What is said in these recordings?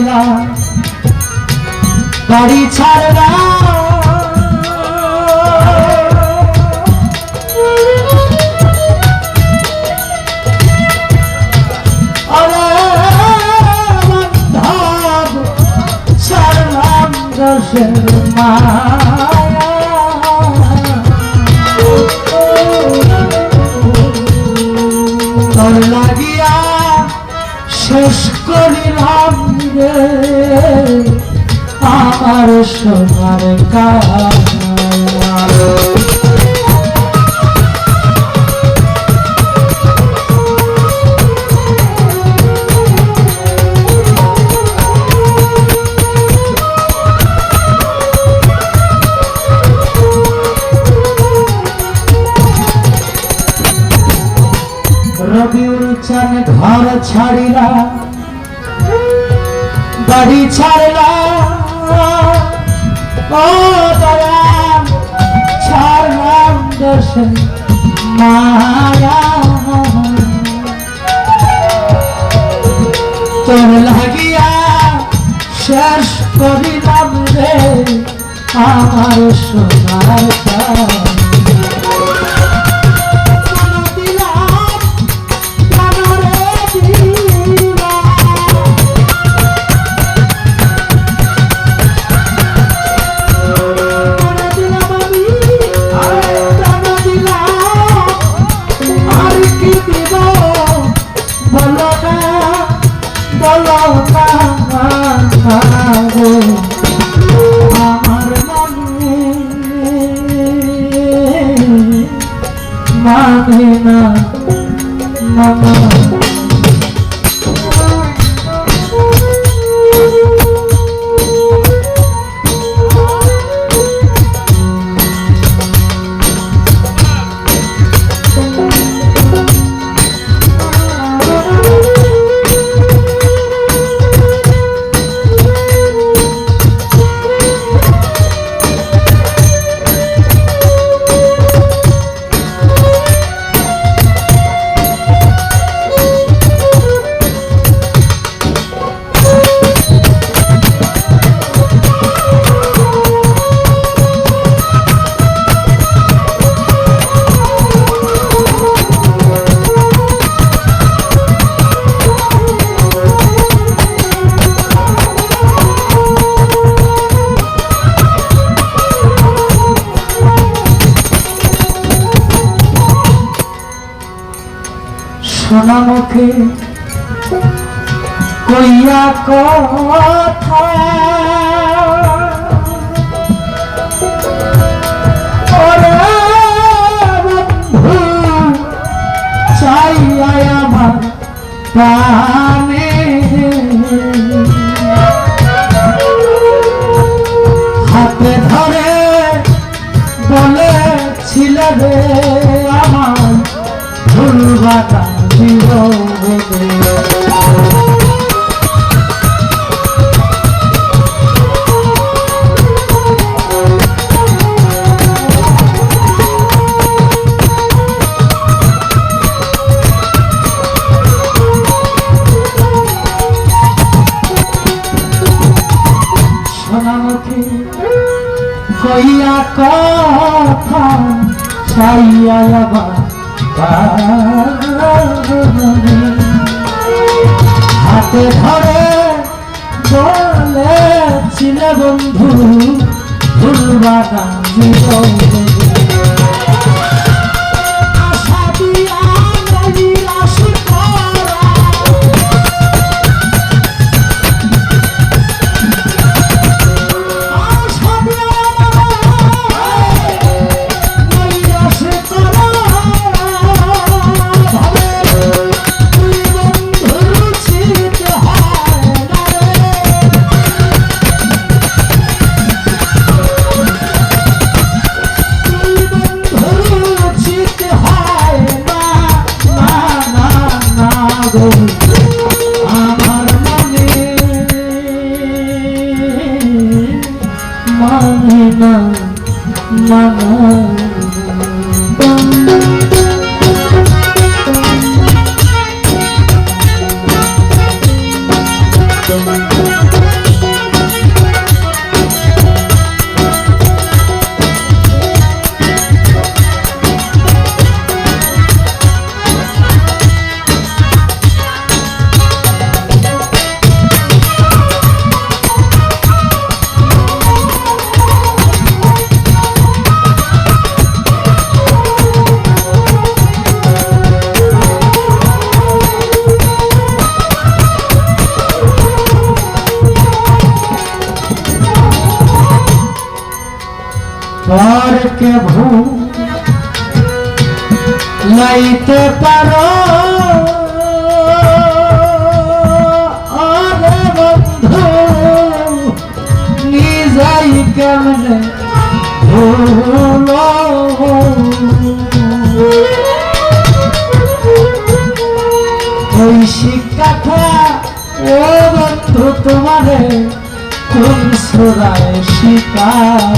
ছাড়িলা বাড়ি তোর লাগিয়া শেষ করিলাম রে আমার সোনার চান ঘর ছাড়িলা বাড়ি ছাড়লা ও দয়াল ছাড়লাম দেশ মায়া। তোর লাগিয়া শেষ করিলাম রে আমার সোনার সোনা মুখে কইয়া কথা। ওরে বন্ধু চাই আমার প্রাণে। হাতে ধরে বলেছিল রে কইয়া কথা সাইয়া বাবা Devagar, me oh, মানে না মানে লাইতে পারো। আরে বন্ধু নিজাই কেমনে তোমারে কোন শিকার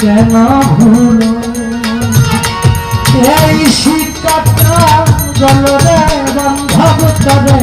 কেন ভুল এই শিক্ষাটা জলরে বন্ধ করে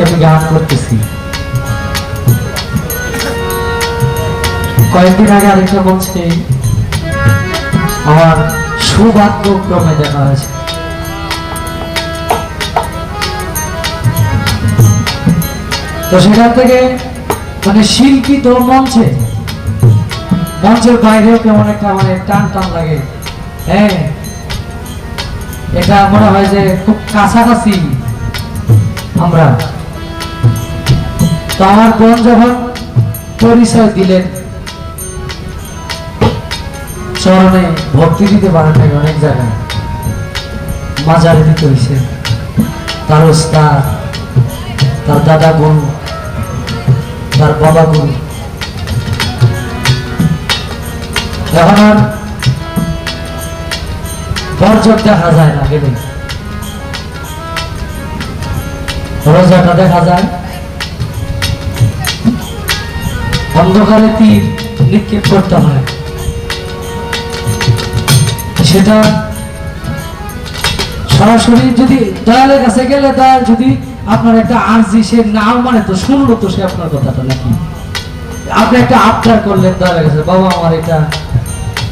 ভুলবাটা জীবনে গান করতেছি। কয়েকদিন আগে আরেকটা বলছে আমার সৌভাগ্যক্রমে দেখা হয়েছে। তো সেখান থেকে মানে শিল্পী তো মঞ্চে, মঞ্চের বাইরেও কেমন একটা মানে টান টান লাগে। হ্যাঁ এটা মনে হয় যে খুব কাছাকাছি আমরা। তো আমার বোন যখন পরিচয় দিলেন। চরণে ভক্তি দিতে পারেন নাই অনেক জায়গায়। মাজারে দিতে হয়েছে তার ওস্তাদ, তার দাদা গুণ তার বাবা গুণ এখন আর বর্জক দেখা যায় না, গেলে। রোজাটা দেখা যায়। অন্ধকারে তীর নিক্ষেপ করতে হয়। সেটা সরাসরি যদি দয়ালের কাছে গেলে দয়াল যদি আপনার একটা আর্জি সে নাও মানে তো শুনলো তো সে আপনার কথাটা নাকি? আপনি একটা আবদার করলেন দয়ালের কাছে, বাবা, আমার এটা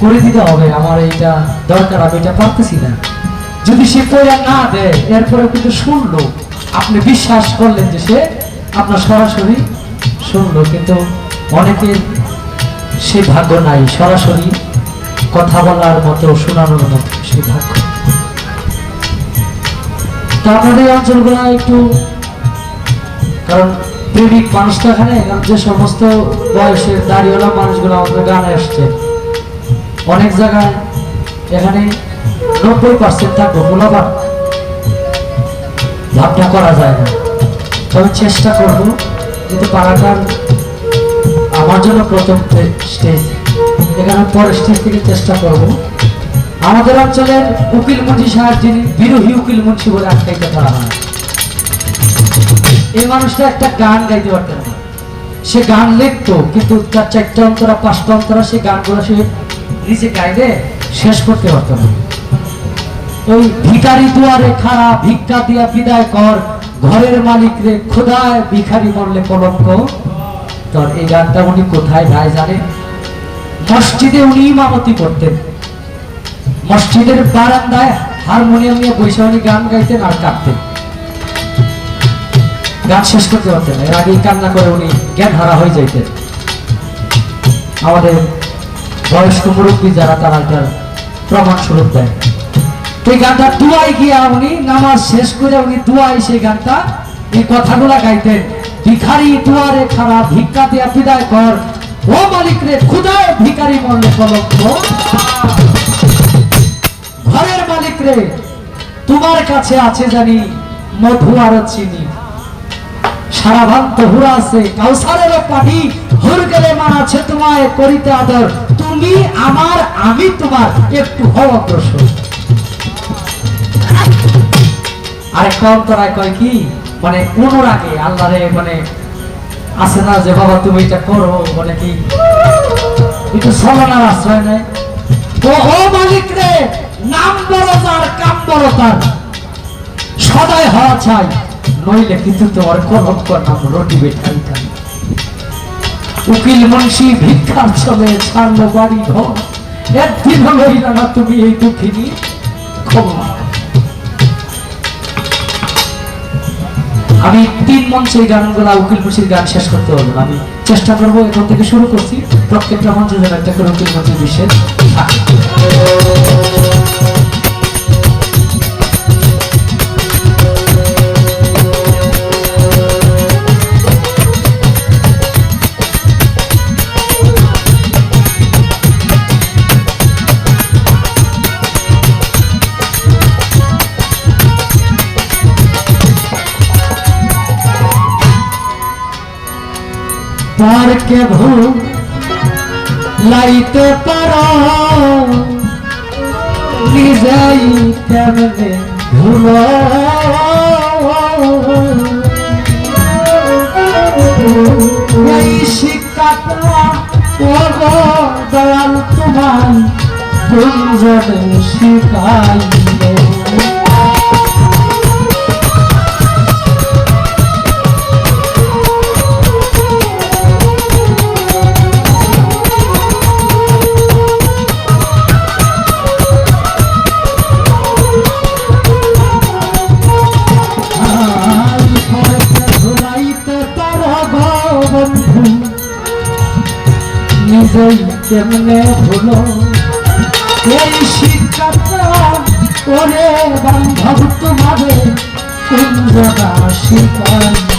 করে দিতে হবে, আমার এইটা দরকার, আমি এটা পারতেছি না। যদি সে করে না দেয় এরপরে কিন্তু শুনলো। আপনি বিশ্বাস করলেন যে সে আপনার সরাসরি শুনলো, কিন্তু অনেকের সে ভাগ্য নাই, সরাসরি কথা বলার মতো, শোনানোর মতো সে ভাগ্য তো এই অঞ্চলগুলো একটু, কারণ প্রেমিক মানুষটা এখানে যে সমস্ত বয়সের দাড়িওয়ালা মানুষগুলো আমাদের গানে আসছে। অনেক জায়গায় এখানে নব্বই পার্সেন্ট থাকব মূল্যবান ভাবনা করা যায় না। তবে চেষ্টা করব, কিন্তু পাড়াটার আমার জন্য প্রথম স্টেজ। এখানে পরের স্টেজ থেকে চেষ্টা করব। আমাদের অঞ্চলের উকিল মুন্সি সাহেব যিনি বিরোহী উকিল মুন্সি বলে আখ্যায়িত করা হয় এই মানুষটা একটা গান গাইতে পারতেন না। সে গান লিখতো, কিন্তু তার চারটা অন্তরা, পাঁচটা অন্তরা সে গানগুলো সে নিজে গাইবে শেষ করতে পারতো না। ওই ভিকারি দুয়ারে খাড়া, ভিক্ষা দিয়া বিদায় কর, ঘরের মালিক রে খোদায় ভিখারি মরলে কলঙ্ক। তোর এই গানটা উনি কোথায় গায় জানে? মসজিদে উনি ইমামতি করতেন। মসজিদের বারান্দায় হারমোনিয়াম নিয়ে বসে উনি গান গাইতেন আর কাঁদতেন। গান শেষ করতে পারতেন এর আগেই কান্না করে উনি জ্ঞান হারা হয়ে যাইতেন। আমাদের বয়স্ক মুরব্বী যারা, তারা প্রমাণ স্বরূপ দেয়। তো এই গানটা দুয়াই গিয়া উনি নামাজ শেষ করে উনি দুয়াই সেই গানটা, এই কথাগুলা গাইতেন। ভিখারি দুয়ারে খারাপ ভিক্ষা দিয়া বিদায় কর। ও মালিক রে খুদায় ভিখারি মরলে কলঙ্ক ঘরের মালিক রে তোমার কাছে আছে জানি, মধু আর চিনি। সারা ভান্ত হুরা আছে, কাউসারের পানি হুর গেলে মানাছে তোমায় করিতে আদর। তুমি আমার, আমি তোমার, একটু হও অগ্রসর। আরেকটা অন্তরায় কয় কি? মানে অনুরাগে আল্লাহরে মানে আছে না যে, বাবা, তুমি এটা করো মানে কি? একটু সলনার আশ্রয় নেয়। ও মালিক রে, নাম বড় তার কাম বড় তার। সদাই হওয়া চাই নইলে কিন্তু তোমার কলঙ্ক নাম রটি খাই উকিল মুন্সি ভিক্ষার ছবে ছাড়লো বাড়ি ঘর একদিন লইল না তুমি এই দুঃখিনী। ক্ষমা আমি তিন মঞ্চে গানগুলো উকিল মুসির গান শেষ করতে পারব। আমি চেষ্টা করব, এখন থেকে শুরু করছি প্রত্যেকটা মঞ্চে যেন একটা করে উকিল মুন্সির বিশেষ কে ভুল লাইতে পারো। নিজেই কেমনে ভুলো এই শিক্ষাটা ও দয়াল তোমার গুঞ্জনে শিখাইলে। হলো? এই শিক্ষাটা ওরে বান্ধব তোমারে কুঞ্জটা জায়গা